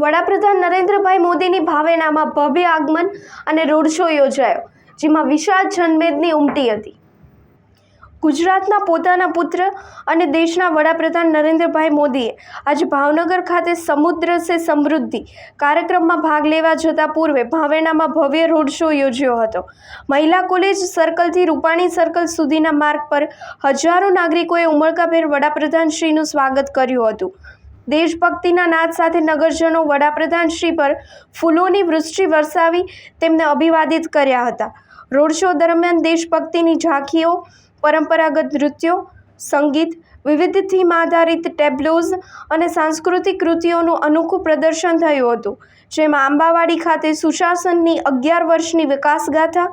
વડાપ્રધાન નરેન્દ્રભાઈ મોદીની ભાવેનામાં ભવ્ય આગમન અને રોડ શો યોજાયો, જેમાં વિશાળ જનમેદની ઉમટી હતી. ગુજરાતના પોતાના પુત્ર અને દેશના વડાપ્રધાન નરેન્દ્રભાઈ મોદીએ આજે ભાવનગર ખાતે સમુદ્ર સે સમૃદ્ધિ કાર્યક્રમમાં ભાગ લેવા જતા પૂર્વે ભાવેણામાં ભવ્ય રોડ શો યોજ્યો હતો. મહિલા કોલેજ સર્કલથી રૂપાણી સર્કલ સુધીના માર્ગ પર હજારો નાગરિકોએ ઉમળકાભેર વડાપ્રધાનશ્રીનું સ્વાગત કર્યું હતું. દેશભક્તિના નાદ સાથે નગરજનો, વડાપ્રધાન શ્રી પર ફૂલોની વૃષ્ટિ વરસાવી તેમને અભિવાદિત કર્યા હતા. રોડ શો દરમિયાન દેશભક્તિની ઝાંખીઓ, પરંપરાગત નૃત્યો, સંગીત, વિવિધ થીમ આધારિત ટેબ્લોઝ અને સાંસ્કૃતિક કૃતિઓનું અનોખું પ્રદર્શન થયું હતું, જેમાં આંબાવાડી ખાતે સુશાસનની અગિયાર વર્ષની વિકાસગાથા,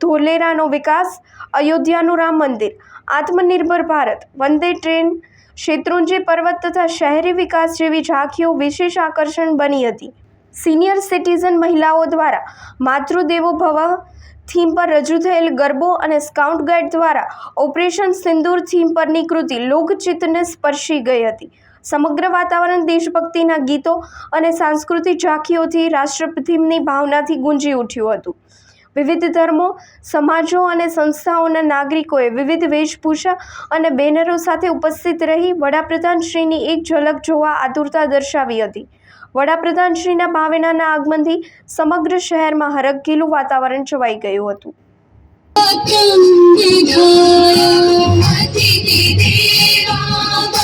ધોલેરાનો વિકાસ, અયોધ્યાનું રામ મંદિર, આત્મનિર્ભર ભારત, વંદે ટ્રેન શેત્રુંજી પર્વત તથા શહેરી વિકાસ જેવી ઝાંખીઓ વિશેષ આકર્ષણ બની હતી. સિનિયર સિટીઝન મહિલાઓ દ્વારા માતૃદેવો ભવ થીમ પર રજૂ થયેલ ગરબો અને સ્કાઉટ ગાઈડ દ્વારા ઓપરેશન સિંદૂર થીમ પરની કૃતિ લોકચિત્તને સ્પર્શી ગઈ હતી. સમગ્ર વાતાવરણ દેશભક્તિના ગીતો અને સાંસ્કૃતિક ઝાંખીઓથી રાષ્ટ્રપ્રતિમની ભાવનાથી ગુંજી ઉઠ્યું હતું. વિવિધ ધર્મો, સમાજો અને સંસ્થાઓના નાગરિકોએ વિવિધ વેશભૂષા અને બેનરો સાથે ઉપસ્થિત રહી વડાપ્રધાનશ્રીની એક ઝલક જોવા આતુરતા દર્શાવી હતી. વડાપ્રધાનશ્રીના ભાવેનાના આગમનથી સમગ્ર શહેરમાં હરખીલું વાતાવરણ છવાઈ ગયું હતું ी. देवा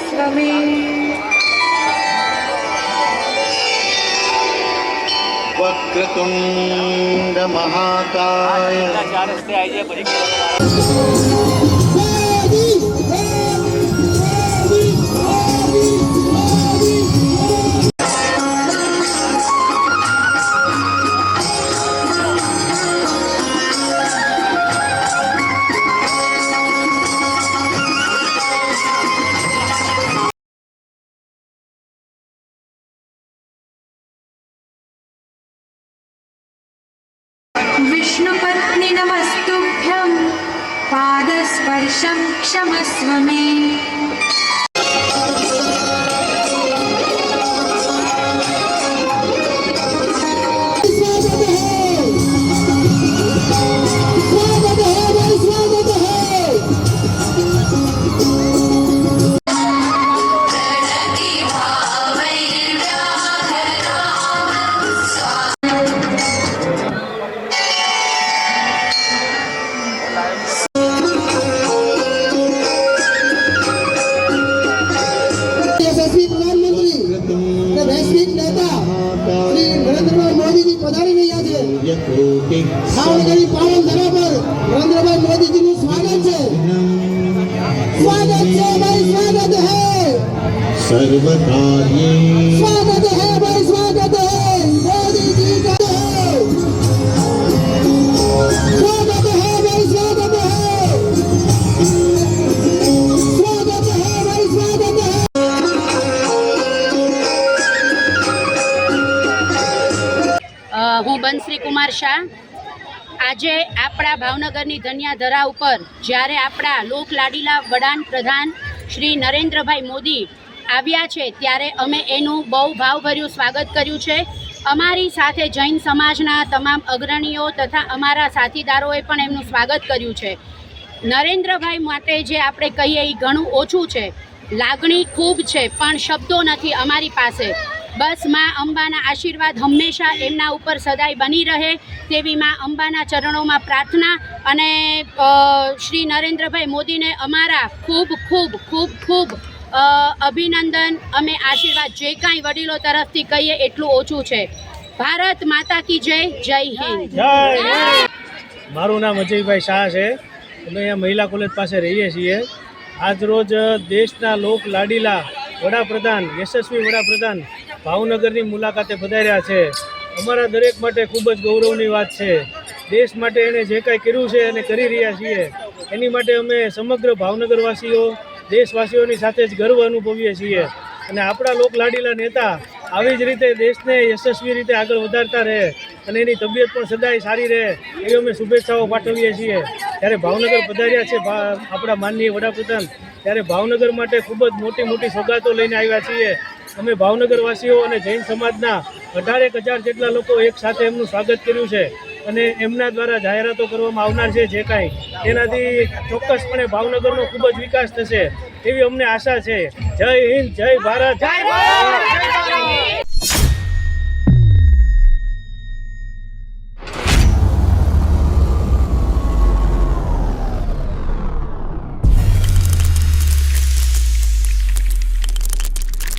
સ્વામી વક્રતુંડ મહાકાય રસ્તે આવી જાય પછી क्षमस्व मे વધારી રહ્યા છે. ભાવનગરી પાવન ધરા પર નરેન્દ્રભાઈ મોદીજીનું સ્વાગત છે. સ્વાગત છે ભાઈ સ્વાગત હે. સર્વ કાર્યે સ્વાગત કુમાર શાહ, આજે આપણા ભાવનગરની ધન્યાધરા ઉપર જ્યારે આપણા લોકલાડીલા વડાન પ્રધાન શ્રી નરેન્દ્રભાઈ મોદી આવ્યા છે, ત્યારે અમે એનું બહુ ભાવભર્યું સ્વાગત કર્યું છે. અમારી સાથે જૈન સમાજના તમામ અગ્રણીઓ તથા અમારા સાથીદારોએ પણ એમનું સ્વાગત કર્યું છે. નરેન્દ્રભાઈ માટે જે આપણે કહીએ એ ઘણું ઓછું છે. લાગણી ખૂબ છે, પણ શબ્દો નથી અમારી પાસે. બસમાં અંબાના આશીર્વાદ હંમેશા એમના ઉપર સદાય બની રહે તેવી માં અંબાના ચરણોમાં પ્રાર્થના અને શ્રી નરેન્દ્રભાઈ મોદીને અમારા ખૂબ ખૂબ ખૂબ ખૂબ અભિનંદન અમે આશીર્વાદ જે કાંઈ વડીલો તરફથી કહીએ એટલું ઓછું છે. ભારત માતા કી જય જય હિન્દ. મારું નામ અજયભાઈ શાહ છે. અમે અહીંયા મહિલા કોલેજ પાસે રહીએ છીએ. આજરોજ દેશના લોક લાડીલા વડાપ્રધાન, યશસ્વી વડાપ્રધાન ભાવનગરની મુલાકાતે પધાર્યા છે. અમારા દરેક માટે ખૂબ જ ગૌરવની વાત છે. દેશ માટે એણે જે કાંઈ કર્યું છે અને કરી રહ્યા છીએ, એની માટે અમે સમગ્ર ભાવનગરવાસીઓ, દેશવાસીઓની સાથે જ ગર્વ અનુભવીએ છીએ. અને આપણા લોકલાડીલા નેતા આવી જ રીતે દેશને યશસ્વી રીતે આગળ વધારતા રહે અને એની તબિયત પણ સદાય સારી રહે, એવી અમે શુભેચ્છાઓ પાઠવીએ છીએ. ત્યારે ભાવનગર પધાર્યા છે આપણા માનનીય વડાપ્રધાન, ત્યારે ભાવનગર માટે ખૂબ જ મોટી મોટી સોગાતો લઈને આવ્યા છીએ. અમે ભાવનગરવાસીઓ અને જૈન સમાજના અઢારેક હજાર જેટલા લોકો એક સાથે એમનું સ્વાગત કર્યું છે અને એમના દ્વારા જાહેરાતો કરવામાં આવનાર છે જે કાંઈ. તેનાથી ચોક્કસપણે ભાવનગરનો ખૂબ જ વિકાસ થશે એવી અમને આશા છે. જય હિન્દ, જય ભારત. જય ભારત